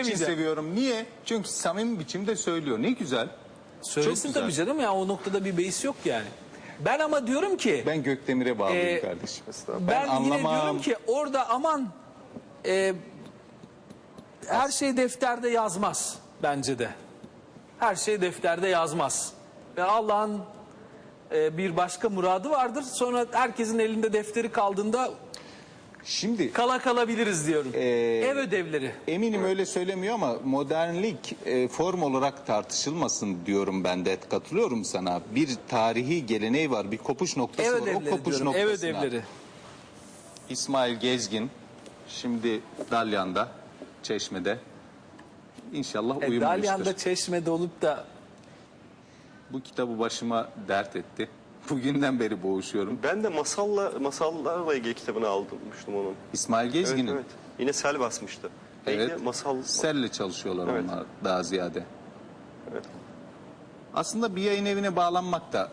için Demeyeceğim. seviyorum. Niye? Çünkü samimi biçimde söylüyor. Ne güzel. Söylesin güzel. tabii canım ya o noktada bir beis yok yani. Ben ama diyorum ki Ben Gökdemir'e bağlıyım Ee, kardeşim. ben, yine anlamam. diyorum ki orada aman e, her şey defterde yazmaz bence de. Her şey defterde yazmaz. Ve Allah'ın e, bir başka muradı vardır. Sonra herkesin elinde defteri kaldığında Şimdi kala kalabiliriz diyorum. Ee, Ev ödevleri. eminim öyle söylemiyor ama modernlik e, form olarak tartışılmasın diyorum ben de. Katılıyorum sana. Bir tarihi geleneği var. Bir kopuş noktası Ev var. O ödevleri kopuş diyorum. Ev noktasına ödevleri. İsmail Gezgin şimdi Dalyan'da, Çeşme'de. İnşallah E, uyumuştur. Dalyan'da çeşmede olup da Bu kitabı başıma dert etti. Bugünden beri boğuşuyorum. Ben de masalla masallarla ilgili kitabını almıştım onun. İsmail Evet, Gezgin'in. evet. Yine Sel basmıştı. Neydi? Evet. Masal. Selle çalışıyorlar Evet. onlar daha ziyade. Evet. Aslında bir yayın evine bağlanmak da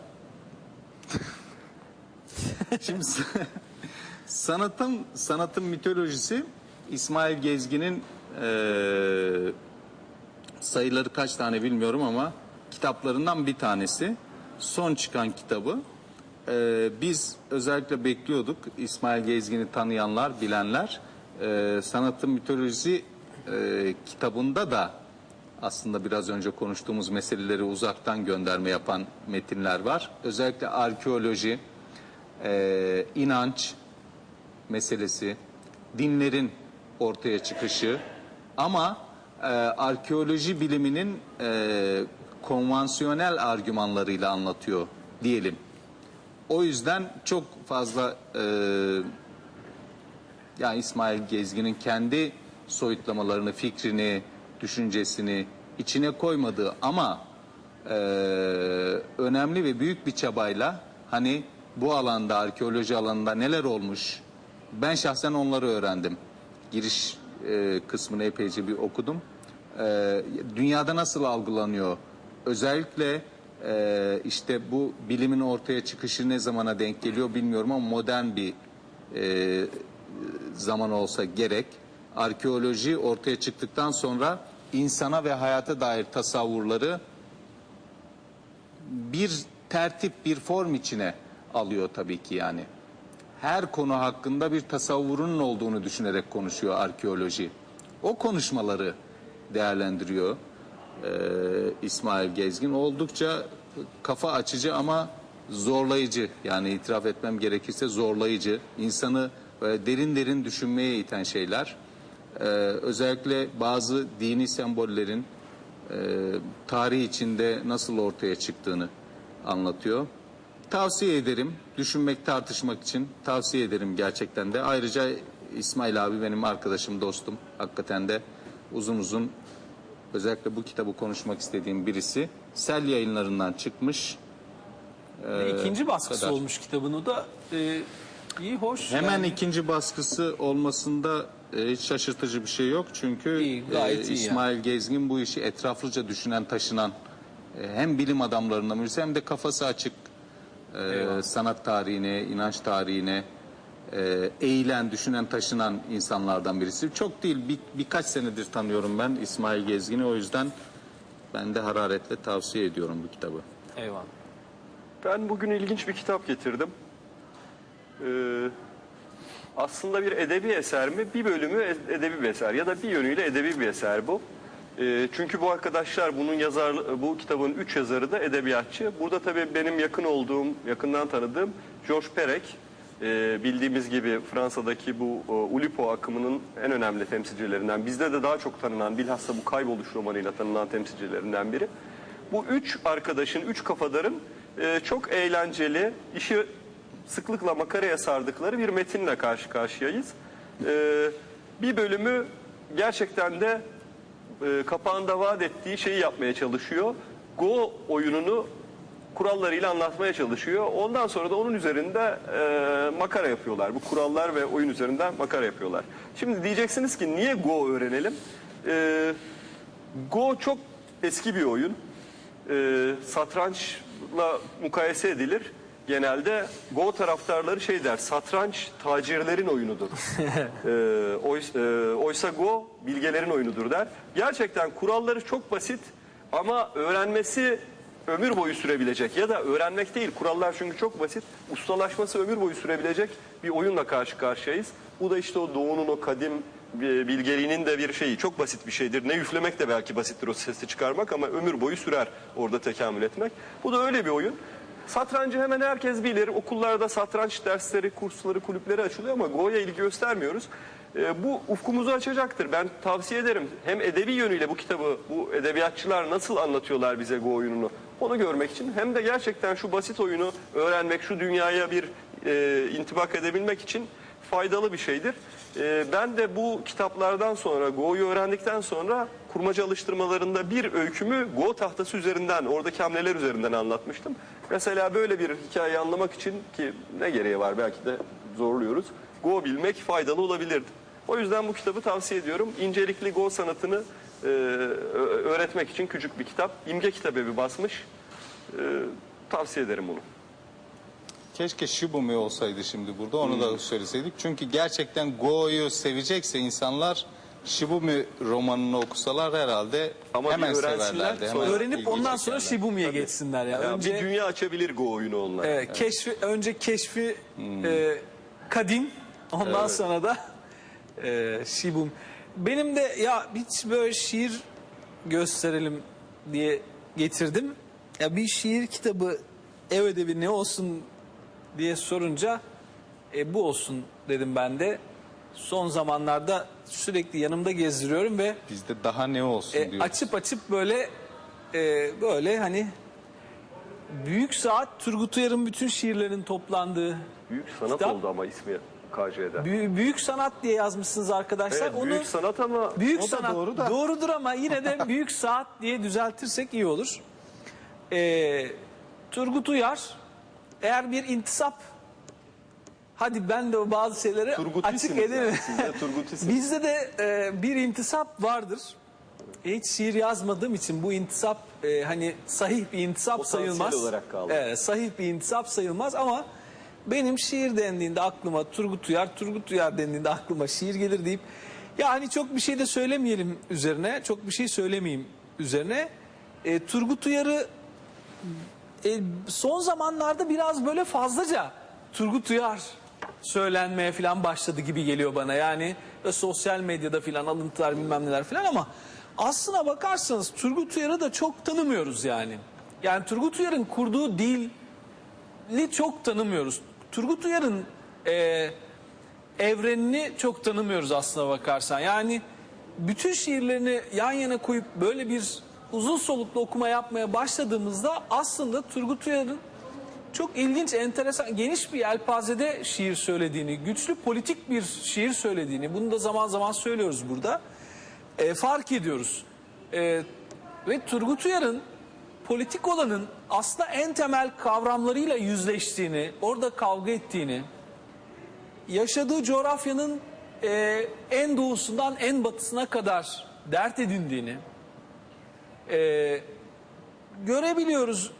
Şimdi sanatın sanatın mitolojisi İsmail Gezgin'in eee, sayıları kaç tane bilmiyorum ama kitaplarından bir tanesi. Son çıkan kitabı. Eee, biz özellikle bekliyorduk İsmail Gezgin'i tanıyanlar, bilenler. Eee, sanatın mitolojisi eee, kitabında da aslında biraz önce konuştuğumuz meseleleri uzaktan gönderme yapan metinler var. Özellikle arkeoloji, eee, inanç meselesi, dinlerin ortaya çıkışı ama eee, arkeoloji biliminin eee, konvansiyonel argümanlarıyla anlatıyor diyelim. O yüzden çok fazla eee yani İsmail Gezgin'in kendi soyutlamalarını, fikrini, düşüncesini içine koymadığı ama eee, önemli ve büyük bir çabayla hani bu alanda, arkeoloji alanında neler olmuş ben şahsen onları öğrendim. Giriş eee, kısmını epeyce bir okudum. Eee, dünyada nasıl algılanıyor? Özellikle eee, işte bu bilimin ortaya çıkışı ne zamana denk geliyor bilmiyorum ama modern bir eee zaman olsa gerek. Arkeoloji ortaya çıktıktan sonra insana ve hayata dair tasavvurları bir tertip, bir form içine alıyor tabii ki yani. Her konu hakkında bir tasavvurunun olduğunu düşünerek konuşuyor arkeoloji. O konuşmaları değerlendiriyor ee, İsmail Gezgin. Oldukça kafa açıcı ama zorlayıcı. Yani itiraf etmem gerekirse zorlayıcı. İnsanı derin derin düşünmeye iten şeyler. Ee, özellikle bazı dini sembollerin e, tarih içinde nasıl ortaya çıktığını anlatıyor. Tavsiye ederim. Düşünmek, tartışmak için tavsiye ederim gerçekten de. Ayrıca İsmail abi benim arkadaşım, dostum. Hakikaten de uzun uzun özellikle bu kitabı konuşmak istediğim birisi. Sel yayınlarından çıkmış. ikinci baskısı kadar. olmuş kitabın o da e, iyi hoş. Hemen yani. ikinci baskısı olmasında e, hiç şaşırtıcı bir şey yok. Çünkü İyi, e, İsmail Gezgin bu işi etraflıca düşünen, taşınan e, hem bilim adamlarından birisi hem de kafası açık e, Eyvallah. sanat tarihine, inanç tarihine e, eğilen, düşünen, taşınan insanlardan birisi. Çok değil, bir, birkaç senedir tanıyorum ben İsmail Gezgin'i. O yüzden ben de hararetle tavsiye ediyorum bu kitabı. Eyvallah. Ben bugün ilginç bir kitap getirdim. Ee, aslında bir edebi eser mi? Bir bölümü e- edebi bir eser ya da bir yönüyle edebi bir eser bu. Ee, çünkü bu arkadaşlar bunun yazar bu kitabın üç yazarı da edebiyatçı. Burada tabii benim yakın olduğum, yakından tanıdığım Georges Perec. Ee, bildiğimiz gibi Fransa'daki bu e, Oulipo akımının en önemli temsilcilerinden. Bizde de daha çok tanınan, bilhassa bu Kayboluş romanıyla tanınan temsilcilerinden biri. Bu üç arkadaşın, üç kafadarın e, çok eğlenceli, işi sıklıkla makaraya sardıkları bir metinle karşı karşıyayız. E, bir bölümü gerçekten de e, kapağında vaat ettiği şeyi yapmaya çalışıyor. Go oyununu kurallarıyla anlatmaya çalışıyor. Ondan sonra da onun üzerinde e, makara yapıyorlar. Bu kurallar ve oyun üzerinden makara yapıyorlar. Şimdi diyeceksiniz ki niye Go öğrenelim? E, Go çok eski bir oyun. E, satrançla mukayese edilir. genelde Go taraftarları şey der, satranç tacirlerin oyunudur. Ee, oy- e, oysa Go bilgelerin oyunudur der. Gerçekten kuralları çok basit ama öğrenmesi ömür boyu sürebilecek ya da öğrenmek değil kurallar çünkü çok basit ustalaşması ömür boyu sürebilecek bir oyunla karşı karşıyayız. Bu da işte o doğunun o kadim e, bilgeliğinin de bir şeyi çok basit bir şeydir. Ne üflemek de belki basittir o sesi çıkarmak ama ömür boyu sürer orada tekamül etmek. Bu da öyle bir oyun. Satrancı hemen herkes bilir. Okullarda satranç dersleri, kursları, kulüpleri açılıyor ama Go'ya ilgi göstermiyoruz. Ee, bu ufkumuzu açacaktır. Ben tavsiye ederim. Hem edebi yönüyle bu kitabı, bu edebiyatçılar nasıl anlatıyorlar bize Go oyununu onu görmek için hem de gerçekten şu basit oyunu öğrenmek, şu dünyaya bir e, intibak edebilmek için faydalı bir şeydir. Ee, ben de bu kitaplardan sonra, Go'yu öğrendikten sonra kurmaca alıştırmalarında bir öykümü Go tahtası üzerinden, oradaki hamleler üzerinden anlatmıştım. Mesela böyle bir hikayeyi anlamak için ki ne gereği var belki de zorluyoruz. Go bilmek faydalı olabilirdi. O yüzden bu kitabı tavsiye ediyorum. İncelikli Go sanatını e, öğretmek için küçük bir kitap. İmge Kitabevi basmış. E, tavsiye ederim bunu. Keşke Shibumi olsaydı şimdi burada onu da söyleseydik. Çünkü gerçekten Go'yu sevecekse insanlar Shibumi romanını okusalar herhalde Ama bir hemen öğrensinler, severlerdi. sonra- Hemen Öğrenip ilgi ondan sonra. Shibumi'ye geçsinler ya. Ya önce bir dünya açabilir Go oyunu onlar. e, keşfi önce keşfi e, kadim ondan sonra da e, Shibum. Benim de ya hiç böyle şiir gösterelim diye getirdim. Ya bir şiir kitabı ev edebi ne olsun diye sorunca e, bu olsun dedim ben de. Son zamanlarda sürekli yanımda gezdiriyorum ve Bizde daha ne olsun e, diyor. açıp açıp böyle e, böyle hani Büyük Saat Turgut Uyar'ın bütün şiirlerin toplandığı Büyük sanat Kitap. oldu ama ismi KJ'de. Büyü- büyük sanat diye yazmışsınız arkadaşlar. Evet, Onu büyük sanat ama büyük O da sanat doğru da. doğrudur ama yine de büyük saat diye düzeltirsek iyi olur. Ee, Turgut Uyar eğer bir intisap hadi ben de bazı şeyleri Turgutisiniz açık edeyim. yani, siz de Turgutisiniz. Bizde de e, bir intisap vardır. Hiç şiir yazmadığım için bu intisap e, hani sahih bir intisap Potansiyel sayılmaz. olarak kaldı. Evet, sahih bir intisap sayılmaz ama benim şiir dendiğinde aklıma Turgut Uyar, Turgut Uyar dendiğinde aklıma şiir gelir deyip yani çok bir şey de söylemeyelim üzerine, çok bir şey söylemeyeyim üzerine. E, Turgut Uyar'ı e, son zamanlarda biraz böyle fazlaca Turgut Uyar söylenmeye falan başladı gibi geliyor bana. Yani e, sosyal medyada falan alıntılar bilmem neler falan ama aslına bakarsanız Turgut Uyar'ı da çok tanımıyoruz yani. Yani Turgut Uyar'ın kurduğu dili çok tanımıyoruz. Turgut Uyar'ın e, evrenini çok tanımıyoruz aslına bakarsan. Yani bütün şiirlerini yan yana koyup böyle bir uzun soluklu okuma yapmaya başladığımızda aslında Turgut Uyar'ın çok ilginç, enteresan, geniş bir yelpazede şiir söylediğini, güçlü politik bir şiir söylediğini, bunu da zaman zaman söylüyoruz burada, e, fark ediyoruz. E, ve Turgut Uyar'ın politik olanın aslında en temel kavramlarıyla yüzleştiğini, orada kavga ettiğini, yaşadığı coğrafyanın e, en doğusundan en batısına kadar dert edindiğini e, görebiliyoruz.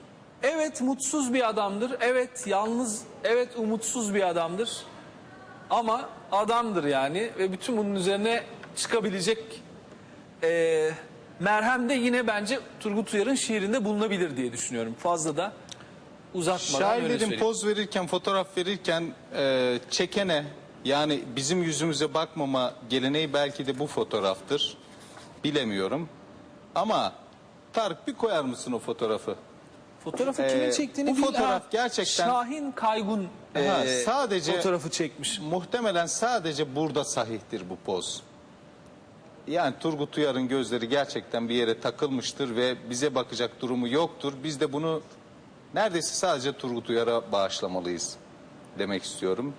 Evet mutsuz bir adamdır. Evet yalnız, evet umutsuz bir adamdır. Ama adamdır yani ve bütün bunun üzerine çıkabilecek e, merhem de yine bence Turgut Uyar'ın şiirinde bulunabilir diye düşünüyorum. Fazla da uzatmadan Şairlerin söyleyeyim. poz verirken, fotoğraf verirken e, çekene yani bizim yüzümüze bakmama geleneği belki de bu fotoğraftır. Bilemiyorum. Ama Tarık bir koyar mısın o fotoğrafı? Fotoğrafı Ee, kimin çektiğini bu bil- fotoğraf Ha, gerçekten- Şahin Kaygun Ha, e, sadece- fotoğrafı çekmiş. Muhtemelen sadece burada sahihtir bu poz. Yani Turgut Uyar'ın gözleri gerçekten bir yere takılmıştır ve bize bakacak durumu yoktur. Biz de bunu neredeyse sadece Turgut Uyar'a bağışlamalıyız demek istiyorum.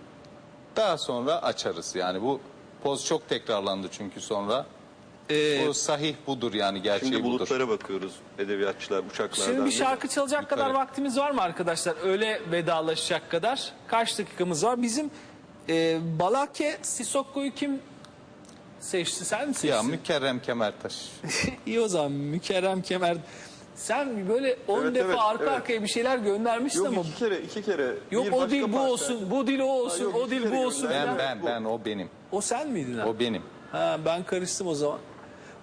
Daha sonra açarız. Yani bu poz çok tekrarlandı çünkü sonra. Ee, o sahih budur yani gerçeği Şimdi budur. bulutlara bakıyoruz edebiyatçılar uçaklardan. Şimdi bir şarkı çalacak kadar Yukarı. vaktimiz var mı arkadaşlar? Öyle vedalaşacak kadar. Kaç dakikamız var? Bizim e, Balake Sissokko'yu kim seçti? Sen mi seçtin? Ya Mükerrem Kemertaş. İyi o zaman Mükerrem Kemer. Sen böyle 10 Evet, defa evet, arka evet. arkaya bir şeyler göndermişsin Yok ama iki kere iki kere. yok Bir o başka dil bu olsun, bu dil o olsun, yok, o iki dil kere bu olsun. Ben ben ben o benim. O sen miydin ha? O benim. Ha ben karıştım o zaman.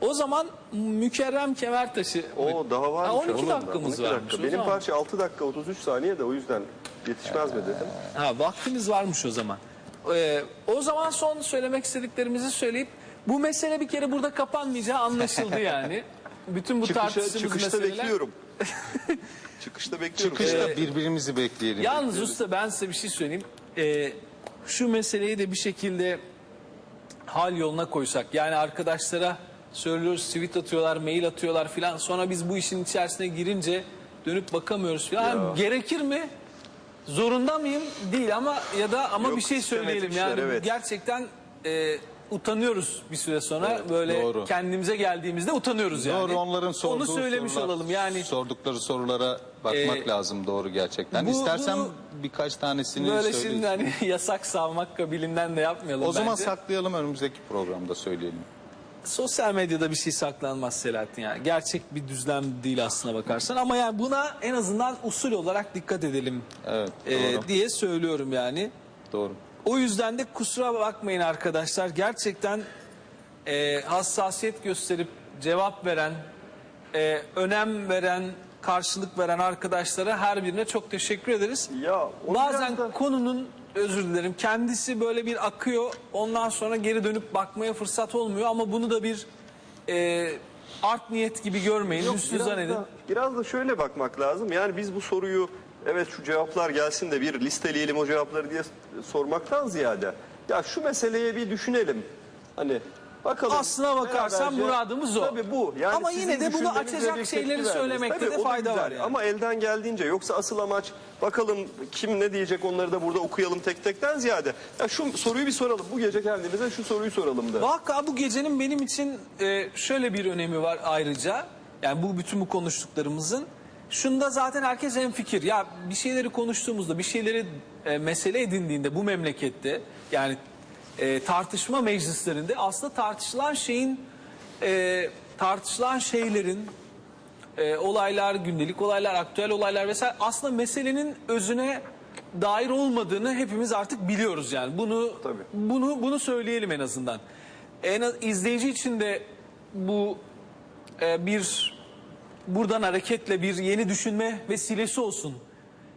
O zaman Mükerrem Kemertaş'ı O daha var. Ha, 12 dakikamız varmış o Benim zaman. parça 6 dakika 33 saniye de o yüzden yetişmez mi dedim. Ha vaktimiz varmış o zaman. Ee, o zaman son söylemek istediklerimizi söyleyip bu mesele bir kere burada kapanmayacağı anlaşıldı yani. Bütün bu Çıkışa, tartıştığımız çıkışta meseleler. bekliyorum. çıkışta bekliyorum. Çıkışta birbirimizi bekleyelim. Yalnız usta ben size bir şey söyleyeyim. Ee, şu meseleyi de bir şekilde hal yoluna koysak. Yani arkadaşlara söylüyoruz, tweet atıyorlar, mail atıyorlar filan. Sonra biz bu işin içerisine girince dönüp bakamıyoruz filan. Gerekir mi? Zorunda mıyım? Değil ama ya da ama Yok, bir şey söyleyelim. işler, Yani evet. gerçekten e, utanıyoruz bir süre sonra. Böyle doğru. kendimize geldiğimizde utanıyoruz yani. Doğru onların sorduğu Onu söylemiş sorular- olalım. Yani sordukları sorulara bakmak Ee, lazım doğru gerçekten. bu- İstersen bu- birkaç tanesini böyle söyleyeyim. şimdi hani yasak savmak kabilinden de yapmayalım O zaman bence. saklayalım önümüzdeki programda söyleyelim. Sosyal medyada bir şey saklanmaz Selahattin yani. Gerçek bir düzlem değil aslına bakarsan ama yani buna en azından usul olarak dikkat edelim Evet e, diye söylüyorum yani. doğru. O yüzden de kusura bakmayın arkadaşlar. Gerçekten e, hassasiyet gösterip cevap veren, e, önem veren, karşılık veren arkadaşlara her birine çok teşekkür ederiz. Ya Bazen da- konunun özür dilerim kendisi böyle bir akıyor ondan sonra geri dönüp bakmaya fırsat olmuyor ama bunu da bir e, art niyet gibi görmeyin. Yok, biraz, da, biraz da şöyle bakmak lazım. Yani biz bu soruyu evet şu cevaplar gelsin de bir listeleyelim o cevapları diye sormaktan ziyade ya şu meseleye bir düşünelim. Hani bakalım. Aslına bakarsan beraberce- muradımız o. Tabii bu. Yani Ama sizin yine de bunu düşünmenize açacak bir şeyleri tepki vermeniz. söylemekte Tabii, de o da fayda güzel. var yani. Ama elden geldiğince yoksa asıl amaç bakalım kim ne diyecek onları da burada okuyalım tek tekten ziyade. Ya şu soruyu bir soralım. Bu gece kendimize şu soruyu soralım da. Vaka bu gecenin benim için e, şöyle bir önemi var ayrıca. Yani bu bütün bu konuştuklarımızın. Şunda zaten herkes en fikir. Ya bir şeyleri konuştuğumuzda, bir şeyleri e, mesele edindiğinde bu memlekette yani e, tartışma meclislerinde aslında tartışılan şeyin e, tartışılan şeylerin e, olaylar, gündelik olaylar, aktüel olaylar vesaire aslında meselenin özüne dair olmadığını hepimiz artık biliyoruz yani. Bunu Tabii. bunu bunu söyleyelim en azından. En az, izleyici için de bu e, bir buradan hareketle bir yeni düşünme vesilesi olsun.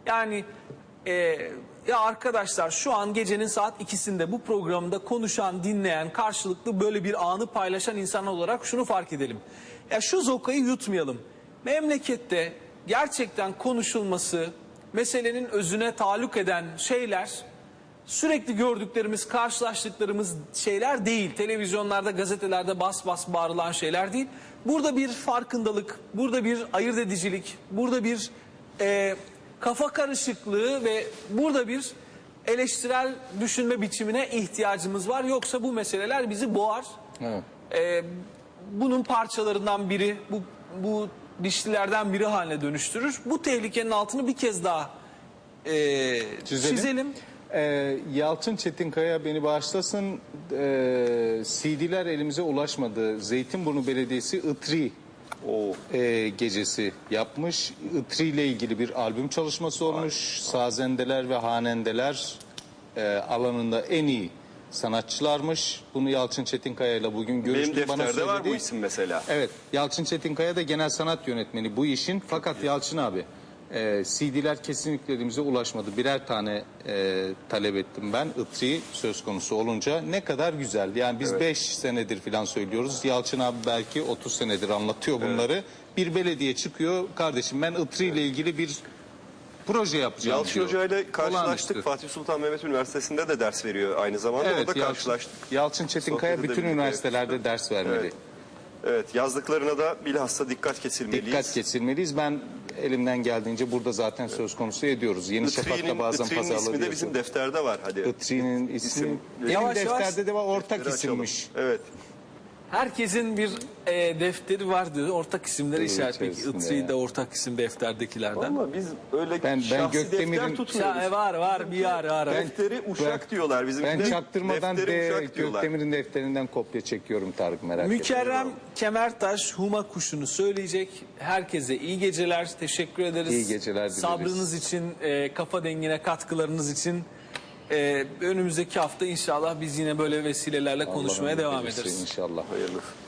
Yani e, ya arkadaşlar şu an gecenin saat ikisinde bu programda konuşan, dinleyen, karşılıklı böyle bir anı paylaşan insan olarak şunu fark edelim. Ya şu zokayı yutmayalım. Memlekette gerçekten konuşulması, meselenin özüne taluk eden şeyler sürekli gördüklerimiz, karşılaştıklarımız şeyler değil. Televizyonlarda, gazetelerde bas bas bağırılan şeyler değil. Burada bir farkındalık, burada bir ayırt edicilik, burada bir e, kafa karışıklığı ve burada bir eleştirel düşünme biçimine ihtiyacımız var. Yoksa bu meseleler bizi boğar. Evet. E, bunun parçalarından biri, bu, bu dişlilerden biri haline dönüştürür. Bu tehlikenin altını bir kez daha e, Çizelim. çizelim. Ee, Yalçın Çetinkaya beni bağışlasın. Ee, CD'ler elimize ulaşmadı. Zeytinburnu Belediyesi ITRI e, gecesi yapmış. ITRI ile ilgili bir albüm çalışması olmuş. Sazendeler ve hanendeler e, alanında en iyi sanatçılarmış. Bunu Yalçın Çetinkaya ile bugün görüştüm. Benim Bana defterde var bu isim mesela. Evet, Yalçın Çetinkaya da genel sanat yönetmeni bu işin. Fakat Yalçın abi, e, CD'ler kesinlikle elimize ulaşmadı. Birer tane e, talep ettim ben. ITRI söz konusu olunca ne kadar güzel. Yani biz 5 senedir falan söylüyoruz. Yalçın abi belki 30 senedir anlatıyor bunları. Bir belediye çıkıyor, kardeşim ben ITRI ile ilgili bir proje yapacağım Yalçın diyor. Hoca ile karşılaştık. Fatih Sultan Mehmet Üniversitesi'nde de ders veriyor aynı zamanda. Evet, Orada Yalçın, karşılaştık. Yalçın Çetinkaya bütün üniversitelerde ders vermeli. Evet. Evet yazdıklarına da bilhassa dikkat kesilmeliyiz. Dikkat kesilmeliyiz. Ben elimden geldiğince burada zaten söz konusu ediyoruz. Yeni Şafak'ta bazen Itri'nin ismi de bizim defterde var. Hadi. Itri'nin ismi İsim- Yavaş yavaş defterde de var ortak Defteri açalım. isimmiş. Evet. Herkesin bir e, defteri vardı. Ortak isimleri Evet, işaret. Peki içerisinde Itri'yi de ortak isim defterdekilerden. Ama biz öyle Ben- ben şahsi Gökdemir'in- defter tutmuyoruz. Ya, var var bir yer var. Defteri uşak diyorlar bizim. Ben çaktırmadan defteri de. Gökdemir'in defterinden kopya çekiyorum Tarık merak etme. Mükerrem Kemertaş Huma kuşunu söyleyecek. Herkese iyi geceler. Teşekkür ederiz. İyi geceler dileriz. Sabrınız için, e, kafa dengine katkılarınız için. E, önümüzdeki hafta inşallah biz yine böyle vesilelerle konuşmaya devam ederiz. İnşallah. Hayırlısı.